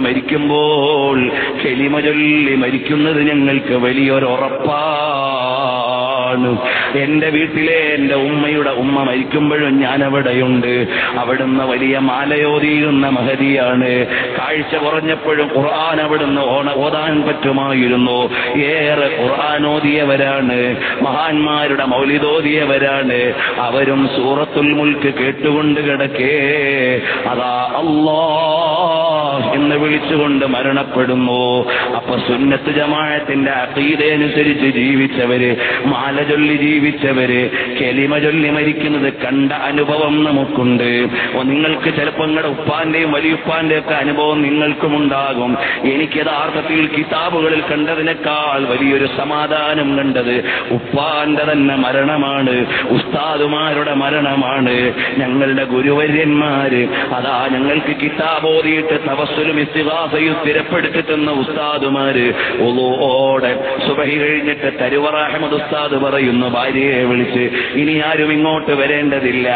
മരിക്കുമ്പോൾ കെലിമ ചൊല്ലി മരിക്കുന്നത് ഞങ്ങൾക്ക് വലിയൊരു ഉറപ്പാണ് എന്റെ വീട്ടിലെ എന്റെ ഉമ്മയുടെ ഉമ്മ മരിക്കുമ്പോഴും ഞാൻ അവിടെയുണ്ട് അവിടുന്ന് വലിയ മാലയോതിയിരുന്ന മഹതിയാണ്. കാഴ്ച കുറഞ്ഞപ്പോഴും ഖുർആൻ അവിടുന്ന് ഓണ- ഓതാൻ പറ്റുമായിരുന്നു. ഏറെ ഖുർആൻ ഓതിയവരാണ് മഹാന്മാരുടെ മൗലിതോദിയവരാണ് അവരും സൂറത്തുൽ മുൽക്ക് കേട്ടുകൊണ്ട് കിടക്കേ. അതാ അല്ലാ എന്ന് വിളിച്ചുകൊണ്ട് മരണപ്പെടുന്നു. അപ്പൊ സുന്നത്ത് ജമാഅത്തിന്റെ അനുസരിച്ച് ജീവിച്ചവര് മാല ചൊല്ലി ജീവിച്ചവര് കെലിമ ചൊല്ലി മരിക്കുന്നത് കണ്ട അനുഭവം നമുക്കുണ്ട്. നിങ്ങൾക്ക് ചിലപ്പോൾ നിങ്ങളുടെ ഉപ്പാന്റെയും വലിയുപ്പാന്റെ ഒക്കെ അനുഭവം നിങ്ങൾക്കും ഉണ്ടാകും എനിക്ക് യഥാർത്ഥത്തിൽ കിതാബുകളിൽ കണ്ടതിനേക്കാൾ വലിയൊരു സമാധാനം കണ്ടത് ഉപ്പാന്റെ തന്നെ മരണമാണ് ഉസ്താദുമാരുടെ മരണമാണ്. ഞങ്ങളുടെ ഗുരുവര്യന്മാര് അതാ ഞങ്ങൾക്ക് കിതാബ് ഓതിയിട്ട് തവസ്സുലും ഇസ്തിഹാസയും സ്ഥിരപ്പെടുത്തി തന്ന ഉസ്താദുമാര് ഓടെ സുബഹി കഴിഞ്ഞിട്ട് തരുവറ അഹമ്മദ് ഉസ്താദ് പറയുന്നു ഭാര്യയെ വിളിച്ച് ഇനി ആരും ഇങ്ങോട്ട് വരേണ്ടതില്ല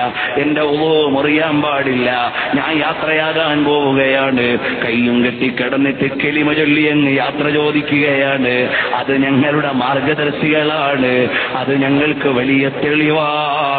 എന്റെ ഉളോ മുറിയാൻ പാടില്ല ഞാൻ യാത്രയാകാൻ പോവുകയാണ് കയ്യും കെട്ടി കിടന്നിട്ട് കെളിമ ചൊല്ലി യാത്ര ചോദിക്കുകയാണ് അത് ഞങ്ങളുടെ മാർഗദർശികളാണ് അത് ഞങ്ങൾക്ക് വലിയ തെളിവാണ്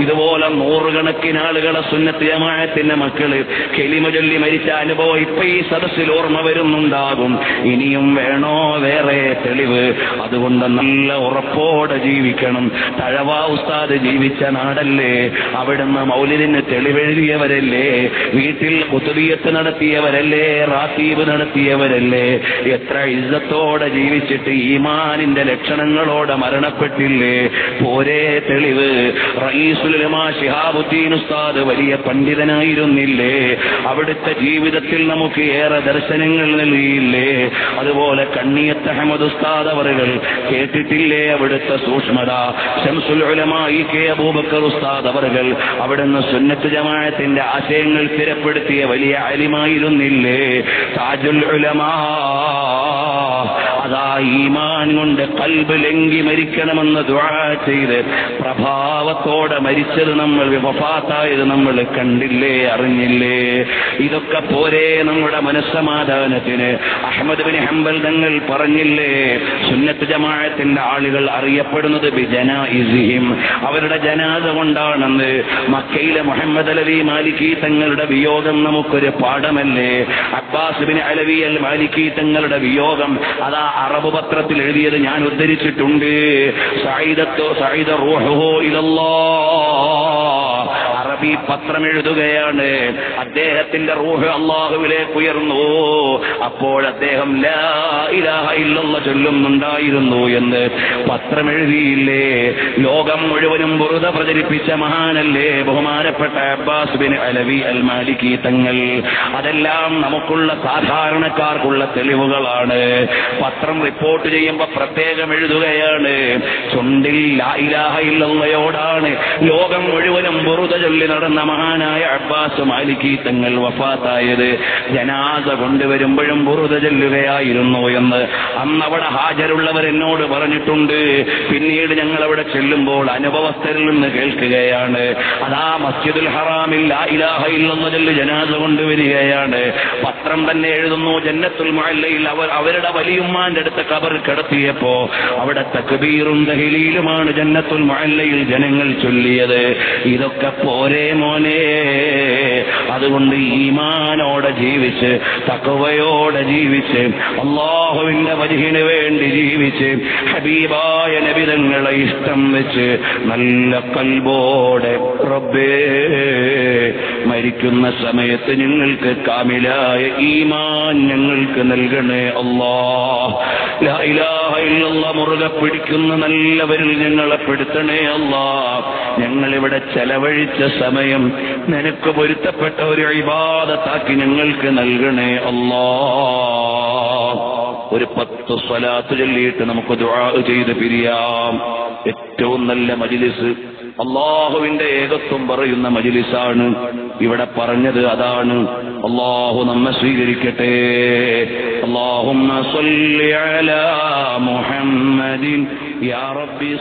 ഇതുപോലെ നൂറുകണക്കിന് ആളുകളെ സുന്നത്തിയമായത്തിന്റെ മക്കൾ കെലിമ ചൊല്ലി മരിച്ച അനുഭവം ഇപ്പൊ ഈ സദസ്സിൽ ഓർമ്മ വരുന്നുണ്ടാകും. ഇനിയും വേണോ വേറെ തെളിവ്? അതുകൊണ്ട് നല്ല ഉറപ്പോടെ ജീവിക്കണം. തഴവാ ഉസ്താദ് ജീവിച്ച നാടല്ലേ? അവിടുന്ന് മൗലിദിന് തെളിവെഴുതിയവരല്ലേ? വീട്ടിൽ കുത്തുബിയത്ത് നടത്തിയവരല്ലേ? റാത്തീബ് നടത്തിയവരല്ലേ? എത്ര ഇജ്ജത്തോടെ ജീവിച്ചിട്ട് ഈമാനിന്റെ ലക്ഷണങ്ങളോടെ മരണപ്പെട്ടില്ലേ? പോരേ തെളിവ്. ഉസ്താദ് വലിയ പണ്ഡിതനായിരുന്നില്ലേ? അവിടുത്തെ ജീവിതത്തിൽ നമുക്ക് ഏറെ ദർശനങ്ങൾ നൽകിയില്ലേ? അതുപോലെ കണ്ണിയത്ത് അഹമ്മദ് ഉസ്താദ് അവറുകൾ കേട്ടിട്ടില്ലേ അവിടുത്തെ സൂക്ഷ്മത? ഷംസുൽ കെ അബൂബക്കർ ഉസ്താദ് അവറുകൾ അവിടുന്ന് സുന്നത്ത് ജമായത്തിന്റെ ആശയങ്ങൾ സ്ഥിരപ്പെടുത്തിയ വലിയ അലിമായിരുന്നില്ലേ? താജുൽ ഉലമാ അതാ ഈമാൻ കൊണ്ട് കൽബ് ലങ്കി മരിക്കണമെന്ന് ദുആ ചെയ്ത് പ്രഭാവത്തോടെ മരിച്ചത് നമ്മൾ വഫാത്തായത് നമ്മൾ കണ്ടില്ലേ അറിഞ്ഞില്ലേ? ഇതൊക്കെ പോരെ നമ്മുടെ മനസ്സമാധാനത്തിന്. അഹമ്മദ് ബിൻ ഹംബൽ തങ്ങൾ പറഞ്ഞില്ലേ സുന്നത്ത് ജമാഅത്തിന്റെ ആളുകൾ അറിയപ്പെടുന്നത് അവരുടെ ജനാദ കൊണ്ടാണെന്ന്. മക്കയിലെ മുഹമ്മദ് അലവി മാലിക്കി തങ്ങളുടെ വിയോഗം നമുക്കൊരു പാഠമല്ലേ? Abbas bin Alawi al Maliki തങ്ങളുടെ വിയോഗം. അതാ അറബ് പത്രത്തിൽ എഴുതിയത് ഞാൻ ഉദ്ധരിച്ചിട്ടുണ്ട്. സഈദത്തോ സഈദ റോഹോ ഇലല്ലാ അറബി പത്രം എഴുതുകയാണ്. അദ്ദേഹത്തിന്റെ റൂഹ് അള്ളാഹുവിലേക്ക് ഉയർന്നു. അപ്പോൾ അദ്ദേഹം ലാ ഇലാഹ ഇല്ലല്ല ചൊല്ലുന്നുണ്ടായിരുന്നു എന്ന് പത്രം എഴുതിയില്ലേ? ലോകം മുഴുവനും വെറുത പ്രചരിപ്പിച്ച മഹാനല്ലേ? ബഹുമാനപ്പെട്ട Abbas bin Alawi al Maliki Thangal. അതെല്ലാം നമുക്കുള്ള സാധാരണക്കാർക്കുള്ള തെളിവുകളാണ്. പത്രം റിപ്പോർട്ട് ചെയ്യുമ്പോൾ പ്രത്യേകം എഴുതുകയാണ്. ചുണ്ടിൽ ലാ ഇലാഹ ഇല്ലല്ലയോടാണ്. ലോകം മുഴുവനും വെറുത ചൊല്ലി നടന്ന മഹാനായ അബ്ബാസ് മാലിക്കി തങ്ങൾ വഫാത്തായത് ജനാസ കൊണ്ടുവരുമ്പോഴും ബുറുത ചെല്ലുകയായിരുന്നു എന്ന്. അന്നവിടെ ഹാജരുള്ളവർ എന്നോട് പറഞ്ഞിട്ടുണ്ട്. പിന്നീട് ഞങ്ങൾ അവിടെ ചെല്ലുമ്പോൾ അനുഭവസ്ഥരിൽ നിന്ന് കേൾക്കുകയാണ്. അതാ മസ്ജിദുൽ ഹറാമിൽ ചൊല്ലി ജനാസ കൊണ്ടുവരികയാണ്. പത്രം തന്നെ എഴുതുന്നു. ജന്നത്തുൽ മഹല്ലയിൽ അവർ അവരുടെ വലിയുമ്മാന്റെ അടുത്ത് കബർ കിടത്തിയപ്പോ അവിടെ തക്ബീറും ദഹലീലുമാണ് ജന്നത്തുൽ മഹല്ലയിൽ ജനങ്ങൾ ചൊല്ലിയത്. ഇതൊക്കെ പോരേ മോനെ അതുകൊണ്ട് ഈമാനോടെ ജീവിച്ച് തക്കവയോടെ ജീവിച്ച് അള്ളാഹുവിന്റെ വരിഹിന് വേണ്ടി ജീവിച്ച് ഹബീബായ നബിതങ്ങളെ ഇഷ്ടം വെച്ച് നല്ല കൽബോടെ റബ്ബേ മരിക്കുന്ന സമയത്ത് ഞങ്ങൾക്ക് കാമിലായ ഈമാൻ ഞങ്ങൾക്ക് നൽകണേ അള്ളാഹ് മുറുകെ പിടിക്കുന്ന നല്ലവരിൽ ഞങ്ങളെ പെടുത്തണേ ഞങ്ങൾ ഞങ്ങളിവിടെ ചെലവഴിച്ച സമയം നിനക്ക് പൊരുത്തപ്പെട്ട ഒരു ഇബാദത്താക്കി ഞങ്ങൾക്ക് നൽകണേ അല്ലാ. ഒരു പത്ത് സ്വലാത്ത് ചൊല്ലിയിട്ട് നമുക്ക് ദുആ ചെയ്ത് പിരിയാം. ഏറ്റവും നല്ല മജിലിസ്. അള്ളാഹുവിന്റെ ഏകത്വം പറയുന്ന മജിലിസാണ്. ഇവിടെ പറഞ്ഞത് അതാണ്. അള്ളാഹു നമ്മെ സ്വീകരിക്കട്ടെ. അള്ളാഹുമ്മ മുഹമ്മദിൻ. യാ റബ്ബി